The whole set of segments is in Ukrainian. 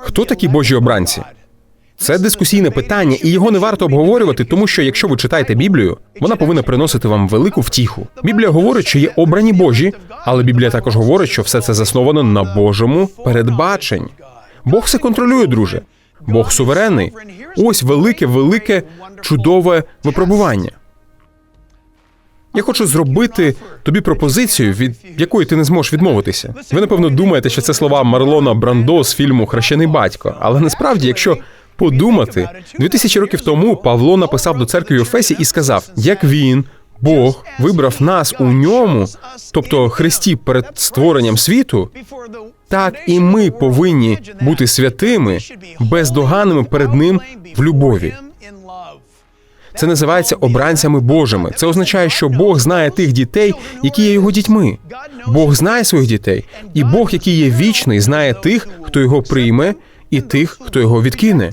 Хто такі Божі обранці? Це дискусійне питання, і його не варто обговорювати, тому що якщо ви читаєте Біблію, вона повинна приносити вам велику втіху. Біблія говорить, що є обрані Божі, але Біблія також говорить, що все це засновано на Божому передбаченні. Бог все контролює, друже. Бог суверенний. Ось велике, велике, чудове випробування. Я хочу зробити тобі пропозицію, від якої ти не зможеш відмовитися. Ви напевно думаєте, що це слова Марлона Брандо з фільму Хрещений батько. Але насправді, якщо подумати, 2000 років тому Павло написав до церкви в Ефесі і сказав: як він, Бог, вибрав нас у ньому, тобто Христі перед створенням світу, так і ми повинні бути святими, бездоганними перед ним в любові. Це називається обранцями Божими. Це означає, що Бог знає тих дітей, які є його дітьми. Бог знає своїх дітей, і Бог, який є вічний, знає тих, хто його прийме, і тих, хто його відкине.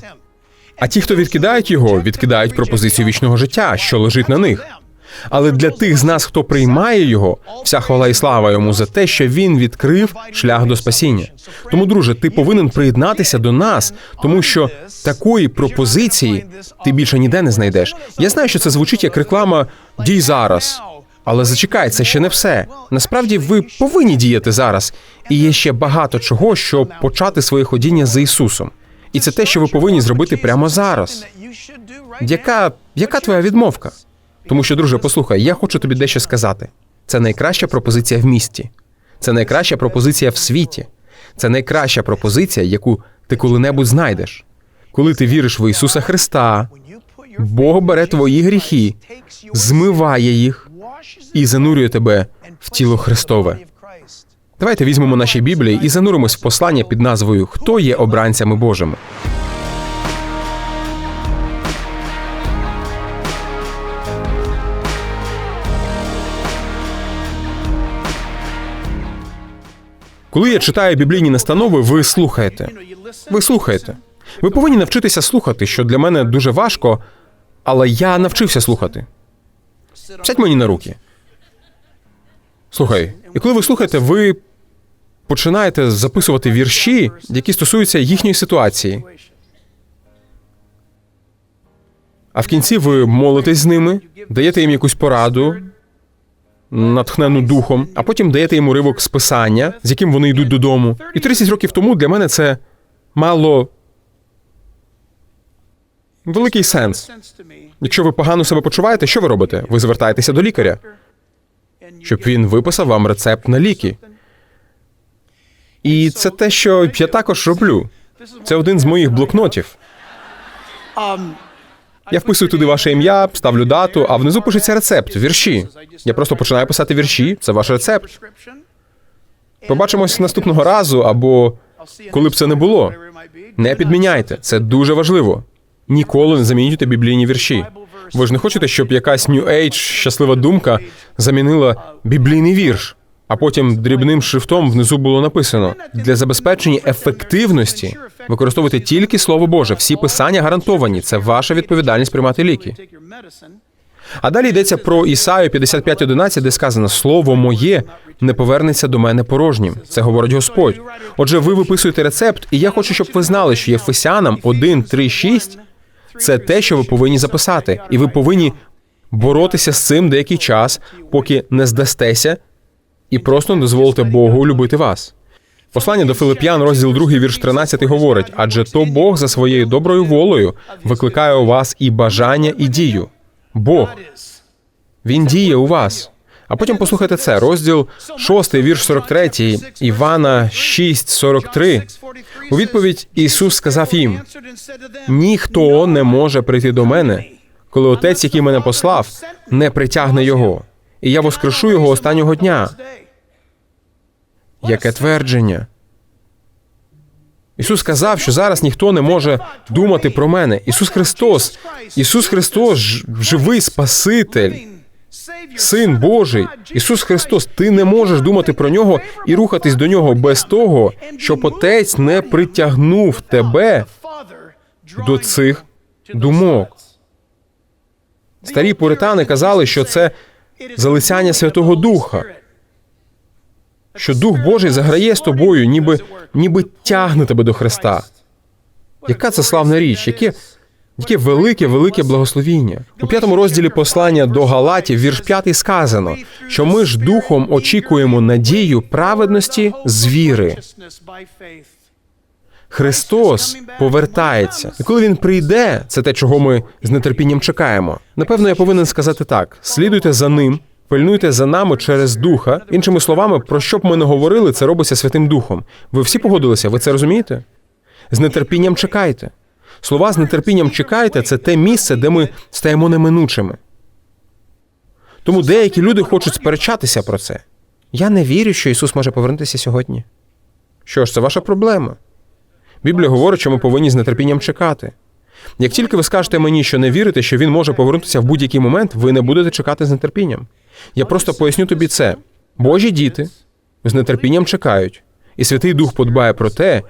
А ті, хто відкидають його, відкидають пропозицію вічного життя, що лежить на них. Але для тих з нас, хто приймає його, вся хвала і слава йому за те, що він відкрив шлях до спасіння. Тому, друже, ти повинен приєднатися до нас, тому що такої пропозиції ти більше ніде не знайдеш. Я знаю, що це звучить як реклама дій зараз. Але зачекай, це ще не все. Насправді ви повинні діяти зараз, і є ще багато чого, щоб почати своє ходіння за Ісусом. І це те, що ви повинні зробити прямо зараз. Яка, яка твоя відмовка? Тому що, друже, послухай, я хочу тобі дещо сказати. Це найкраща пропозиція в місті. Це найкраща пропозиція в світі. Це найкраща пропозиція, яку ти коли-небудь знайдеш. Коли ти віриш в Ісуса Христа, Бог бере твої гріхи, змиває їх і занурює тебе в тіло Христове. Давайте візьмемо наші Біблії і зануримось в послання під назвою Хто є обранцями Божими. Коли я читаю біблійні настанови, ви слухаєте. Ви слухаєте. Ви повинні навчитися слухати, що для мене дуже важко, але я навчився слухати. Сядь мені на руки. Слухай, і коли ви слухаєте, ви починаєте записувати вірші, які стосуються їхньої ситуації. А в кінці ви молитесь з ними, даєте їм якусь пораду, натхнену духом, а потім даєте їм уривок з писання, з яким вони йдуть додому. І 30 років тому для мене це мало великий сенс. Якщо ви погано себе почуваєте, що ви робите? Ви звертаєтеся до лікаря, щоб він виписав вам рецепт на ліки. І це те, що я також роблю. Це один з моїх блокнотів. Я вписую туди ваше ім'я, ставлю дату, а внизу пишеться рецепт, вірші. Я просто починаю писати вірші. Це ваш рецепт. Побачимось наступного разу, або коли б це не було. Не підміняйте. Це дуже важливо. Ніколи не замінюйте біблійні вірші. Ви ж не хочете, щоб якась New Age щаслива думка замінила біблійний вірш, а потім дрібним шрифтом внизу було написано для забезпечення ефективності використовуйте тільки слово Боже. Всі писання гарантовані. Це ваша відповідальність приймати ліки. А далі йдеться про Ісаю 55.11, де сказано: Слово моє не повернеться до мене порожнім. Це говорить Господь. Отже, ви виписуєте рецепт, і я хочу, щоб ви знали, що Єфесянам 1, 3, 6 – це те, що ви повинні записати, і ви повинні боротися з цим деякий час, поки не здастеся, і просто не дозволите Богу любити вас. Послання до Филип'ян, розділ 2, вірш 13 говорить: адже то Бог за своєю доброю волею викликає у вас і бажання, і дію. Бог. Він діє у вас. А потім послухайте це, розділ 6, вірш 43, Івана 6, 43. У відповідь Ісус сказав їм: ніхто не може прийти до мене, коли отець, який мене послав, не притягне його, і я воскрешу його останнього дня. Яке твердження? Ісус сказав, що зараз ніхто не може думати про мене. Ісус Христос, Ісус Христос, живий Спаситель, Син Божий, Ісус Христос, ти не можеш думати про нього і рухатись до нього без того, щоб Отець не притягнув тебе до цих думок. Старі пуритани казали, що це залицяння Святого Духа, що Дух Божий заграє з тобою, ніби, ніби тягне тебе до Христа. Яка це славна річ, яке, яке велике, велике благословіння. У п'ятому розділі послання до Галатів, вірш п'ятий сказано, що ми ж духом очікуємо надію праведності з віри. Христос повертається, і коли він прийде, це те, чого ми з нетерпінням чекаємо. Напевно, я повинен сказати так: слідуйте за ним, пильнуйте за нами через духа. Іншими словами, про що б ми не говорили, це робиться Святим Духом. Ви всі погодилися? Ви це розумієте? З нетерпінням чекайте. Слова з нетерпінням чекайте це те місце, де ми стаємо неминучими. Тому деякі люди хочуть сперечатися про це. Я не вірю, що Ісус може повернутися сьогодні. Що ж, це ваша проблема. Біблія говорить, що ми повинні з нетерпінням чекати. Як тільки ви скажете мені, що не вірите, що він може повернутися в будь-який момент, ви не будете чекати з нетерпінням. Я просто поясню тобі це. Божі діти з нетерпінням чекають, і Святий Дух подбає про те,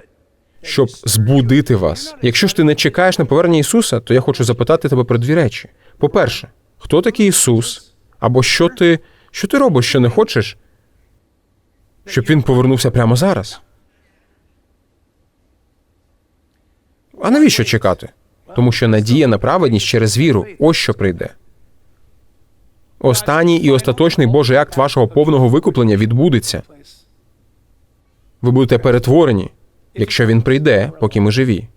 щоб збудити вас. Якщо ж ти не чекаєш на повернення Ісуса, то я хочу запитати тебе про дві речі. По-перше, хто такий Ісус? Або що ти, що ти робиш, що не хочеш, щоб він повернувся прямо зараз? А навіщо чекати? Тому що надія на праведність через віру ось що прийде. Останній і остаточний Божий акт вашого повного викуплення відбудеться. Ви будете перетворені, якщо він прийде, поки ми живі.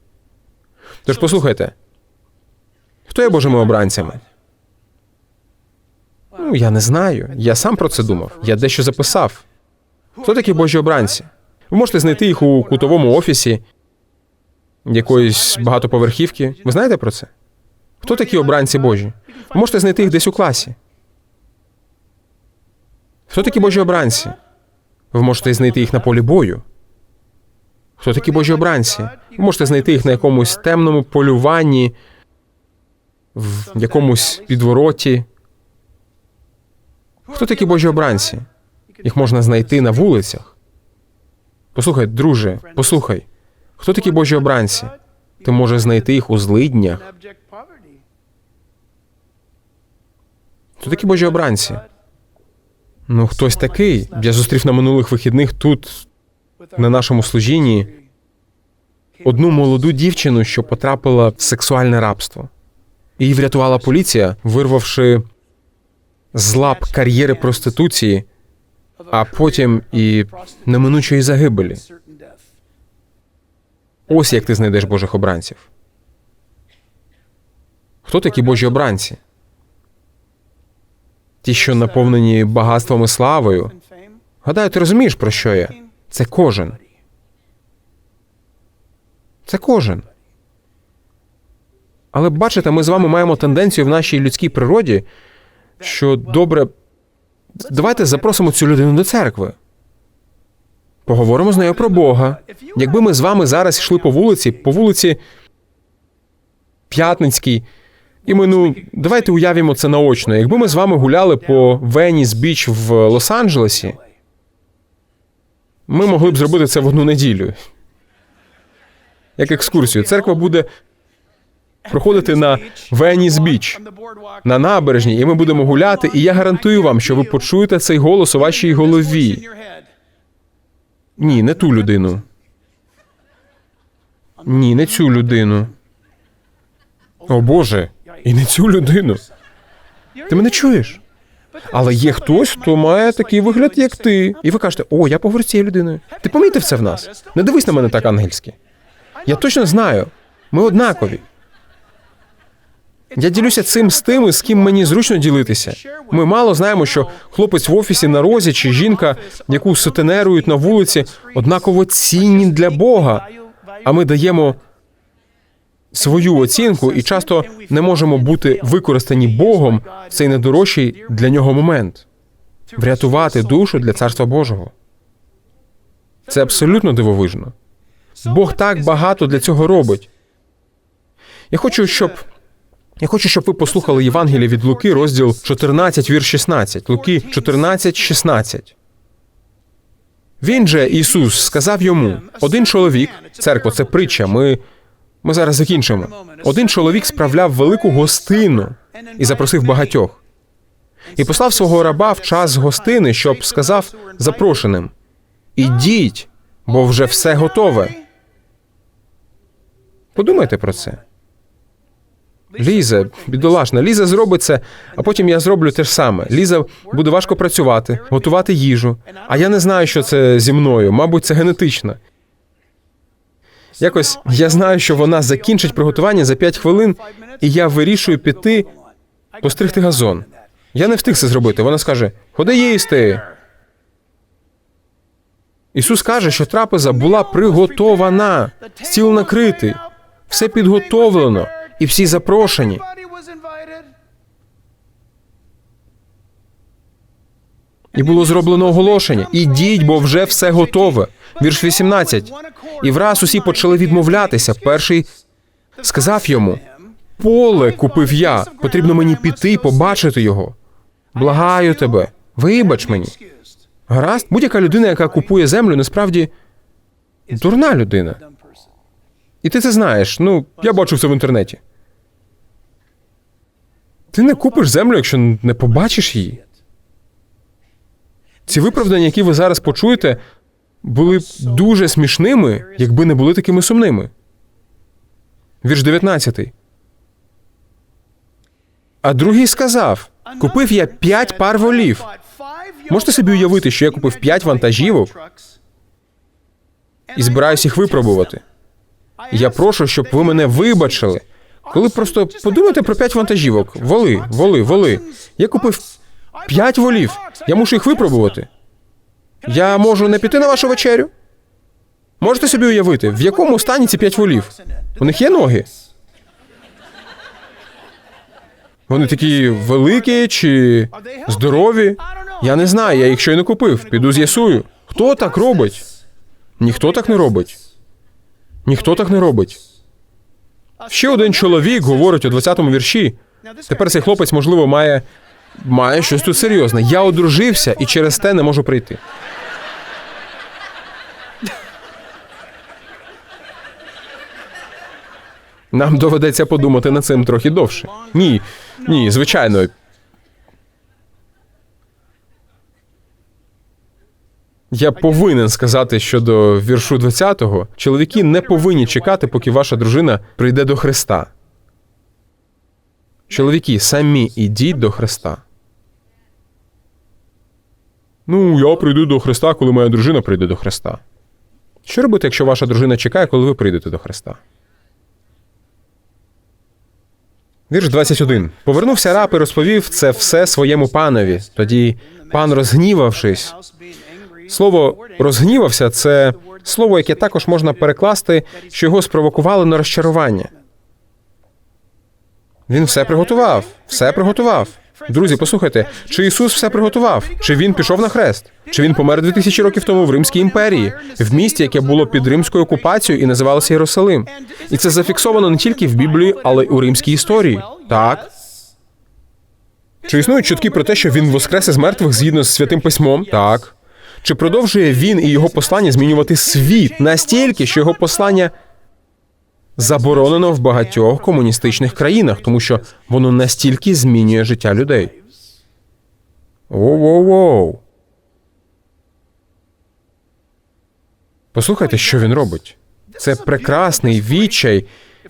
Тож послухайте, хто є Божими обранцями? Ну, я не знаю. Я сам про це думав. Я дещо записав. Хто такі Божі обранці? Ви можете знайти їх у кутовому офісі якоїсь багатоповерхівки. Ви знаєте про це? Хто такі обранці Божі? Ви можете знайти їх десь у класі. Хто такі Божі обранці? Ви можете знайти їх на полі бою. Хто такі Божі обранці? Ви можете знайти їх на якомусь темному полюванні, в якомусь підвороті. Хто такі Божі обранці? Їх можна знайти на вулицях. Послухай, друже, послухай. Хто такі Божі обранці? Ти можеш знайти їх у злиднях. Хто такі Божі обранці? Ну, хтось такий. Я зустрів на минулих вихідних тут, на нашому служінні, одну молоду дівчину, що потрапила в сексуальне рабство. Її врятувала поліція, вирвавши з лап кар'єри проституції, а потім і неминучої загибелі. Ось як ти знайдеш Божих обранців. Хто такі Божі обранці? Ті, що наповнені багатством і славою. Гадаю, ти розумієш, про що я? Це кожен. Це кожен. Але бачите, ми з вами маємо тенденцію в нашій людській природі, що добре. Давайте запросимо цю людину до церкви. Поговоримо з нею про Бога. Якби ми з вами зараз йшли по вулиці, по вулиці П'ятницькій, і ми, ну, давайте уявімо це наочно. Якби ми з вами гуляли по Веніс Біч в Лос-Анджелесі, ми могли б зробити це в одну неділю. Як екскурсію. Церква буде проходити на Веніс Біч, на набережні, і ми будемо гуляти, і я гарантую вам, що ви почуєте цей голос у вашій голові. Ні, не ту людину. Ні, не цю людину. О Боже, і не цю людину. Ти мене чуєш? Але є хтось, хто має такий вигляд, як ти. І ви кажете, о, я поговорю з цією людиною. Ти помітив це в нас? Не дивись на мене так ангельськи. Я точно знаю. Ми однакові. Я ділюся цим з тими, з ким мені зручно ділитися. Ми мало знаємо, що хлопець в офісі на розі чи жінка, яку сутенерують на вулиці, однаково цінні для Бога. А ми даємо свою оцінку і часто не можемо бути використані Богом в цей недорожчий для нього момент врятувати душу для царства Божого. Це абсолютно дивовижно. Бог так багато для цього робить. Я хочу, щоб я хочу, щоб ви послухали Євангеліє від Луки, розділ 14, вірш 16. Луки 14, 16. Він же, Ісус, сказав йому: один чоловік, церква, це притча. Ми, ми зараз закінчимо. Один чоловік справляв велику гостину і запросив багатьох. І послав свого раба в час гостини, щоб сказав запрошеним: Ідіть, бо вже все готове. Подумайте про це. Ліза, бідолашна, Ліза зробить це, а потім я зроблю те ж саме. Ліза буде важко працювати, готувати їжу. А я не знаю, що це зі мною. Мабуть, це генетично. Якось я знаю, що вона закінчить приготування за 5 хвилин, і я вирішую піти постригти газон. Я не встиг це зробити. Вона скаже: Ходи їсти. Ісус каже, що трапеза була приготована, стіл накритий, все підготовлено, і всі запрошені. І було зроблено оголошення: ідіть, бо вже все готове. Вірш 18. І враз усі почали відмовлятися. Перший сказав йому: Поле купив я. Потрібно мені піти і побачити його. Благаю тебе, вибач мені. Гаразд, будь-яка людина, яка купує землю, насправді дурна людина. І ти це знаєш. Ну, я бачу це в інтернеті. Ти не купиш землю, якщо не побачиш її. Ці виправдання, які ви зараз почуєте, були б дуже смішними, якби не були такими сумними. Вірш 19. А другий сказав: Купив я п'ять пар волів. Можете собі уявити, що я купив п'ять вантажівок і збираюсь їх випробувати. Я прошу, щоб ви мене вибачили. Коли просто подумайте про п'ять вантажівок. Воли, воли, воли. Я купив п'ять волів. Я мушу їх випробувати. Я можу не піти на вашу вечерю? Можете собі уявити, в якому стані ці п'ять волів? У них є ноги? Вони такі великі чи здорові? Я не знаю, я їх щойно купив. Піду з'ясую. Хто так робить? Ніхто так не робить. Ніхто так не робить. Ще один чоловік говорить у 20-му вірші. Тепер цей хлопець, можливо, має, має щось тут серйозне. Я одружився і через те не можу прийти. Нам доведеться подумати над цим трохи довше. Ні, ні, звичайно. Я повинен сказати щодо віршу 20-го, чоловіки не повинні чекати, поки ваша дружина прийде до Христа. Чоловіки, самі ідіть до Христа. Ну, я прийду до Христа, коли моя дружина прийде до Христа. Що робити, якщо ваша дружина чекає, коли ви прийдете до Христа? Вірш 21. Повернувся раб і розповів це все своєму панові. Тоді пан, розгнівавшись, Слово розгнівався це слово, яке також можна перекласти, що його спровокували на розчарування. Він все приготував, все приготував. Друзі, послухайте, чи Ісус все приготував? Чи він пішов на хрест? Чи він помер 2000 років тому в Римській імперії, в місті, яке було під римською окупацією і називалося Єрусалим? І це зафіксовано не тільки в Біблії, але й у римській історії. Так. Чи існують чутки про те, що він воскрес із мертвих згідно з святим письмом? Так. Чи продовжує він і його послання змінювати світ настільки, що його послання заборонено в багатьох комуністичних країнах, тому що воно настільки змінює життя людей? Воу-воу-воу. Послухайте, що він робить. Це прекрасний відчай,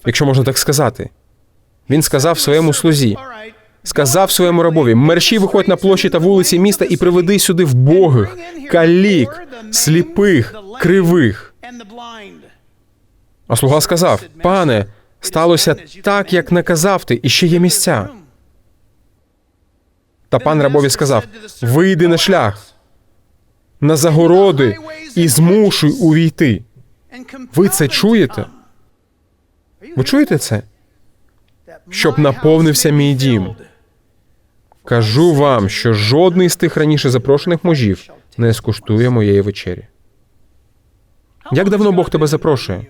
якщо можна так сказати. Він сказав своєму слузі: сказав своєму рабові: мерщій виходь на площі та вулиці міста і приведи сюди вбогих, калік, сліпих, кривих. А слуга сказав: Пане, сталося так, як наказав ти, і ще є місця. Та пан рабові сказав: Вийди на шлях, на загороди і змушуй увійти. Ви це чуєте? Ви чуєте це? Щоб наповнився мій дім. Кажу вам, що жодний з тих раніше запрошених мужів не скуштує моєї вечері. Як давно Бог тебе запрошує?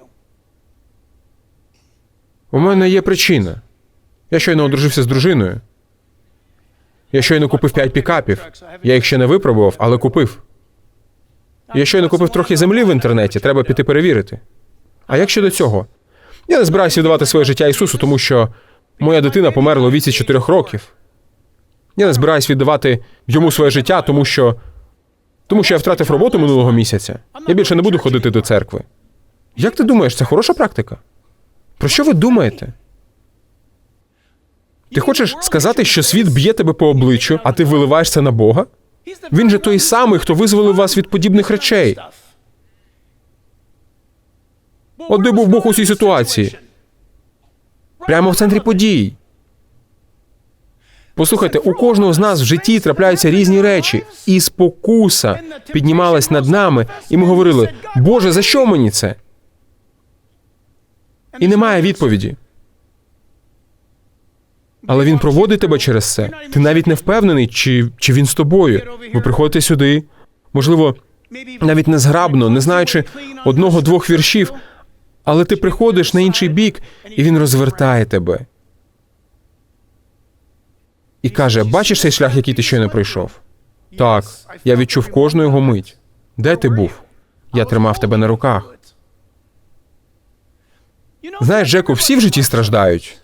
У мене є причина. Я щойно одружився з дружиною. Я щойно купив п'ять пікапів. Я їх ще не випробував, але купив. Я щойно купив трохи землі в інтернеті, треба піти перевірити. А як щодо цього? Я не збираюся віддавати своє життя Ісусу, тому що моя дитина померла у віці чотирьох років. Я не збираюсь віддавати йому своє життя, тому що. Тому що я втратив роботу минулого місяця. Я більше не буду ходити до церкви. Як ти думаєш, це хороша практика? Про що ви думаєте? Ти хочеш сказати, що світ б'є тебе по обличчю, а ти виливаєш це на Бога? Він же той самий, хто визволив вас від подібних речей. От де був Бог у цій ситуації? Прямо в центрі подій. Послухайте, у кожного з нас в житті трапляються різні речі, і спокуса піднімалась над нами, і ми говорили: Боже, за що мені це? І немає відповіді. Але він проводить тебе через це. Ти навіть не впевнений, чи, чи він з тобою. Ви приходите сюди, можливо, навіть незграбно, не знаючи одного-двох віршів, але ти приходиш на інший бік, і він розвертає тебе. І каже: бачиш цей шлях, який ти щойно пройшов? Так, я відчув кожну його мить. Де ти був? Я тримав тебе на руках. Знаєш, Джеку, всі в житті страждають.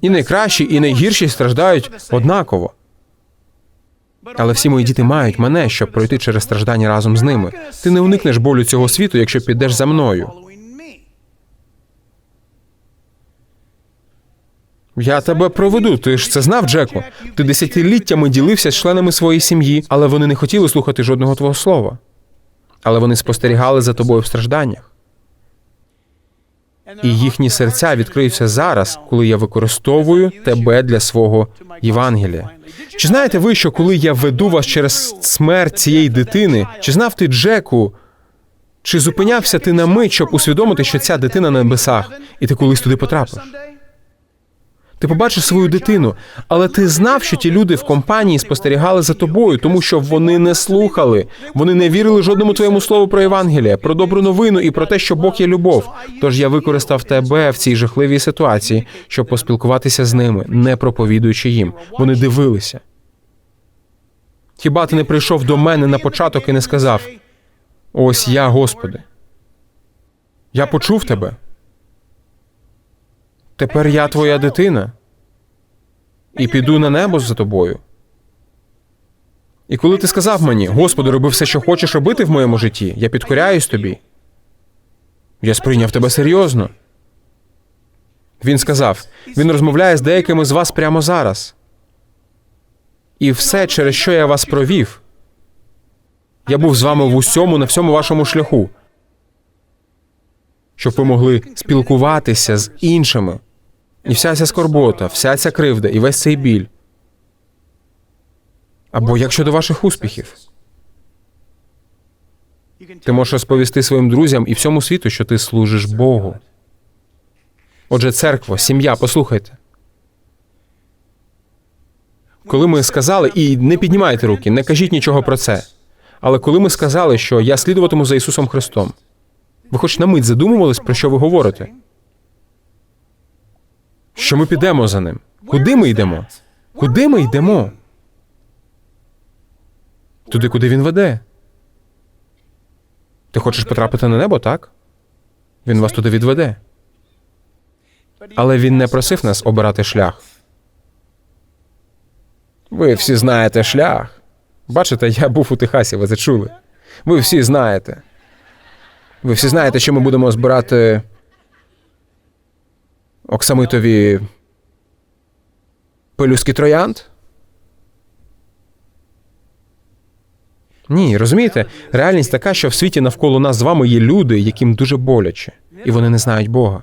І найкращі, і найгірші страждають однаково. Але всі мої діти мають мене, щоб пройти через страждання разом з ними. Ти не уникнеш болю цього світу, якщо підеш за мною. Я тебе проведу. Ти ж це знав, Джеку. Ти десятиліттями ділився з членами своєї сім'ї, але вони не хотіли слухати жодного твого слова. Але вони спостерігали за тобою в стражданнях. І їхні серця відкриються зараз, коли я використовую тебе для свого Євангелія. Чи знаєте ви, що коли я веду вас через смерть цієї дитини, чи знав ти Джеку? Чи зупинявся ти на мить, щоб усвідомити, що ця дитина на небесах, і ти колись туди потрапиш? Ти побачиш свою дитину, але ти знав, що ті люди в компанії спостерігали за тобою, тому що вони не слухали, вони не вірили жодному твоєму слову про Євангелія, про добру новину і про те, що Бог є любов. Тож я використав тебе в цій жахливій ситуації, щоб поспілкуватися з ними, не проповідуючи їм. Вони дивилися. Хіба ти не прийшов до мене на початок і не сказав: Ось я, Господи. Я почув тебе. Тепер я твоя дитина. І піду на небо за тобою. І коли ти сказав мені, Господи, роби все, що хочеш робити в моєму житті, я підкоряюсь тобі. Я сприйняв тебе серйозно. Він сказав: він розмовляє з деякими з вас прямо зараз. І все, через що я вас провів. Я був з вами в усьому на всьому вашому шляху, щоб ви могли спілкуватися з іншими. І вся ця скорбота, вся ця кривда і весь цей біль. Або як щодо ваших успіхів, ти можеш розповісти своїм друзям і всьому світу, що ти служиш Богу. Отже, церква, сім'я, послухайте. Коли ми сказали, і не піднімайте руки, не кажіть нічого про це. Але коли ми сказали, що я слідуватиму за Ісусом Христом, ви хоч на мить задумувались, про що ви говорите? Що ми підемо за ним? Куди ми йдемо? Куди ми йдемо? Туди, куди він веде. Ти хочеш потрапити на небо, так? Він вас туди відведе. Але він не просив нас обирати шлях. Ви всі знаєте шлях. Бачите, я був у Техасі, ви це чули. Ви всі знаєте. Ви всі знаєте, що ми будемо збирати оксамитові пелюстки троянд? Ні, розумієте, реальність така, що в світі навколо нас з вами є люди, яким дуже боляче, і вони не знають Бога.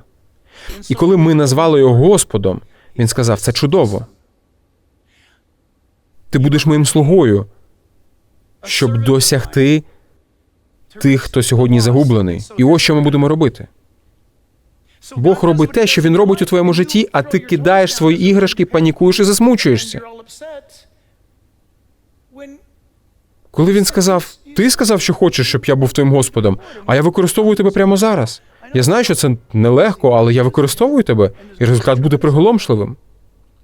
І коли ми назвали його Господом, він сказав: це чудово. Ти будеш моїм слугою, щоб досягти тих, хто сьогодні загублений. І ось що ми будемо робити. Бог робить те, що він робить у твоєму житті, а ти кидаєш свої іграшки, панікуєш і засмучуєшся. Коли він сказав: Ти сказав, що хочеш, щоб я був твоїм Господом, а я використовую тебе прямо зараз. Я знаю, що це нелегко, але я використовую тебе, і результат буде приголомшливим.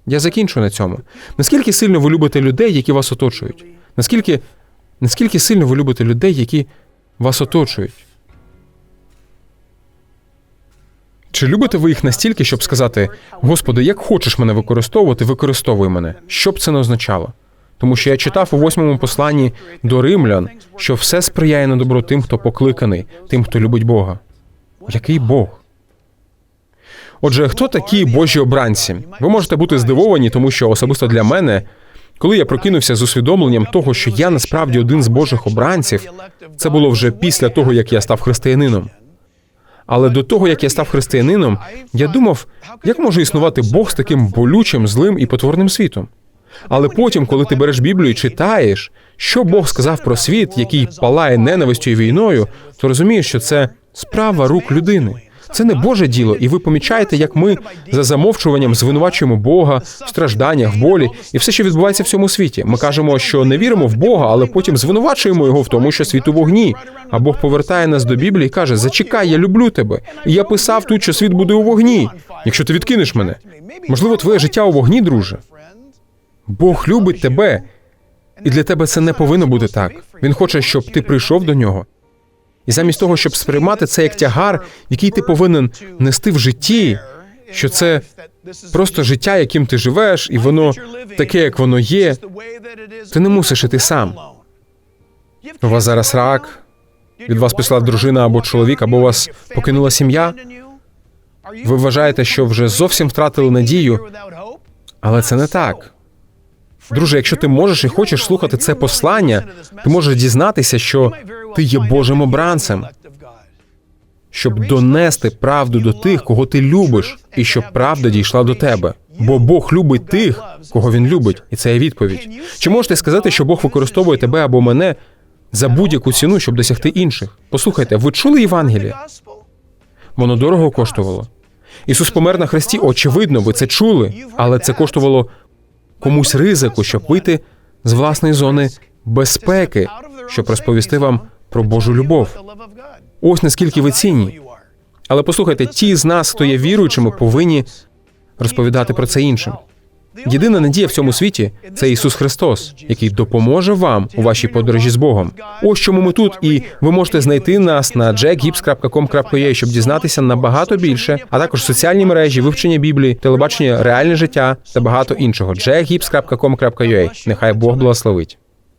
Я закінчу на цьому. Наскільки сильно ви любите людей, які вас оточують? Наскільки, наскільки сильно ви любите людей, які вас оточують? Чи любите ви їх настільки, щоб сказати: Господи, як хочеш мене використовувати, використовуй мене, що б це не означало? Тому що я читав у восьмому посланні до римлян, що все сприяє на добро тим, хто покликаний, тим, хто любить Бога. Який Бог? Отже, хто такі Божі обранці? Ви можете бути здивовані, тому що особисто для мене, коли я прокинувся з усвідомленням того, що я насправді один з Божих обранців, це було вже після того, як я став християнином. Але до того, як я став християнином, я думав, як може існувати Бог з таким болючим, злим і потворним світом. Але потім, коли ти береш Біблію і читаєш, що Бог сказав про світ, який палає ненавистю і війною, то розумієш, що це справа рук людини. Це не Боже діло, і ви помічаєте, як ми за замовчуванням звинувачуємо Бога в стражданнях, в болі і все, що відбувається в цьому світі. Ми кажемо, що не віримо в Бога, але потім звинувачуємо його в тому, що світ у вогні. А Бог повертає нас до Біблії і каже: Зачекай, я люблю тебе. І я писав тут, що світ буде у вогні. Якщо ти відкинеш мене, можливо, твоє життя у вогні, друже. Бог любить тебе, і для тебе це не повинно бути так. Він хоче, щоб ти прийшов до нього. І замість того, щоб сприймати це як тягар, який ти повинен нести в житті, що це просто життя, яким ти живеш, і воно таке, як воно є. Ти не мусиш іти сам. У вас зараз рак, від вас пішла дружина або чоловік, або вас покинула сім'я. Ви вважаєте, що вже зовсім втратили надію, але це не так. Друже, якщо ти можеш і хочеш слухати це послання, ти можеш дізнатися, що ти є Божим обранцем, щоб донести правду до тих, кого ти любиш, і щоб правда дійшла до тебе. Бо Бог любить тих, кого він любить, і це є відповідь. Чи можете сказати, що Бог використовує тебе або мене за будь-яку ціну, щоб досягти інших? Послухайте, ви чули Євангеліє? Воно дорого коштувало. Ісус помер на хресті, очевидно, ви це чули, але це коштувало комусь ризику, щоб вийти з власної зони безпеки, щоб розповісти вам про Божу любов. Ось наскільки ви цінні. Але послухайте, ті з нас, хто є віруючими, повинні розповідати про це іншим. Єдина надія в цьому світі це Ісус Христос, який допоможе вам у вашій подорожі з Богом. Ось чому ми тут, і ви можете знайти нас на jackgibbs.com.ua, щоб дізнатися набагато більше, а також соціальні мережі, вивчення Біблії, телебачення, реальне життя та багато іншого. jackgibbs.com.ua. Нехай Бог благословить.